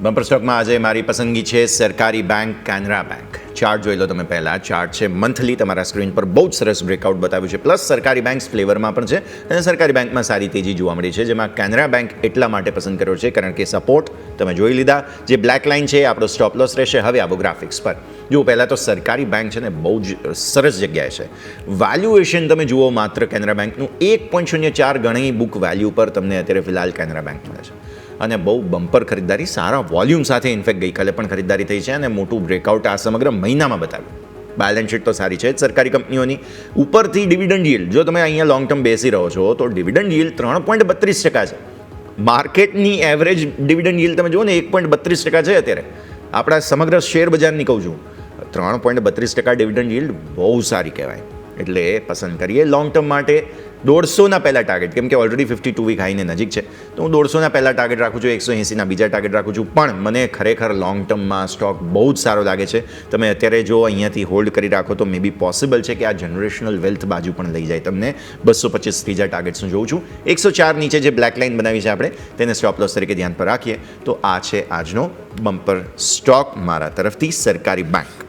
Bumper સ્ટોકમાં આજે મારી પસંદગી છે સરકારી બેંક કેનરા બેંક ચાર્ટ જોઈ લો તમે પહેલાં. ચાર્ટ છે મંથલી તમારા સ્ક્રીન પર બહુ જ સરસ બ્રેકઆઉટ બતાવ્યું છે. પ્લસ સરકારી બેંક્સ ફ્લેવરમાં પણ છે અને સરકારી બેંકમાં સારી તેજી જોવા મળી છે, જેમાં કેનરા બેંક એટલા માટે પસંદ કર્યો છે, કારણ કે સપોર્ટ તમે જોઈ લીધા. જે બ્લેક લાઇન છે, આપણો સ્ટોપ લોસ રહેશે. હવે આવો ગ્રાફિક્સ પર. જુઓ, પહેલાં તો સરકારી બેંક છે ને બહુ જ સરસ જગ્યાએ છે. વેલ્યુએશન તમે જુઓ, માત્ર કેનરા બેંકનું એક પોઈન્ટ શૂન્ય ચાર ગણી બુક વેલ્યુ પર તમને અત્યારે ફિલહાલ કેનરા બેંક મળે છે. અને બહુ બમ્પર ખરીદદારી, સારા વોલ્યુમ સાથે ઇન્ફેક્ટ ગઈકાલે પણ ખરીદદારી થઈ છે અને મોટું બ્રેકઆઉટ આ સમગ્ર મહિનામાં બતાવ્યું. બેલેન્સ શીટ તો સારી છે જ સરકારી કંપનીઓની. ઉપરથી ડિવિડન્ડ યીલ્ડ જો તમે અહીંયા લોંગ ટર્મ બેસી રહો છો, તો ડિવિડન્ડ યીલ્ડ ત્રણ પોઈન્ટ બત્રીસ ટકા છે. માર્કેટની એવરેજ ડિવિડન્ડ યીલ્ડ તમે જુઓ ને, એક પોઈન્ટ બત્રીસ ટકા છે અત્યારે. આપણા સમગ્ર શેર બજારની કહું છું. ત્રણ પોઈન્ટ બત્રીસ ટકા ડિવિડન્ડ યીલ્ડ બહુ સારી કહેવાય. એટલે પસંદ કરીએ લોંગ ટર્મ માટે દોઢસોના પહેલાં ટાર્ગેટ કેમ કે ઓલરેડી ફિફ્ટી ટુ વીક હાઈને નજીક છે. તો હું દોઢસોના પહેલાં ટાર્ગેટ રાખું છું, એકસો એંસીના બીજા ટાર્ગેટ રાખું છું. પણ મને ખરેખર લોંગ ટર્મમાં સ્ટોક બહુ જ સારો લાગે છે. તમે અત્યારે જો અહીંયાથી હોલ્ડ કરી રાખો તો મે બી પોસિબલ છે કે આ જનરેશનલ વેલ્થ બાજુ પણ લઈ જાય. તમને બસો પચીસ ત્રીજા ટાર્ગેટ્સનું જોઉં છું. એકસો ચાર નીચે જે બ્લેક લાઇન બનાવી છે આપણે, તેને સ્ટોપ લોસ તરીકે ધ્યાન પર રાખીએ. તો આ છે આજનો બમ્પર સ્ટોક મારા તરફથી સરકારી બેંક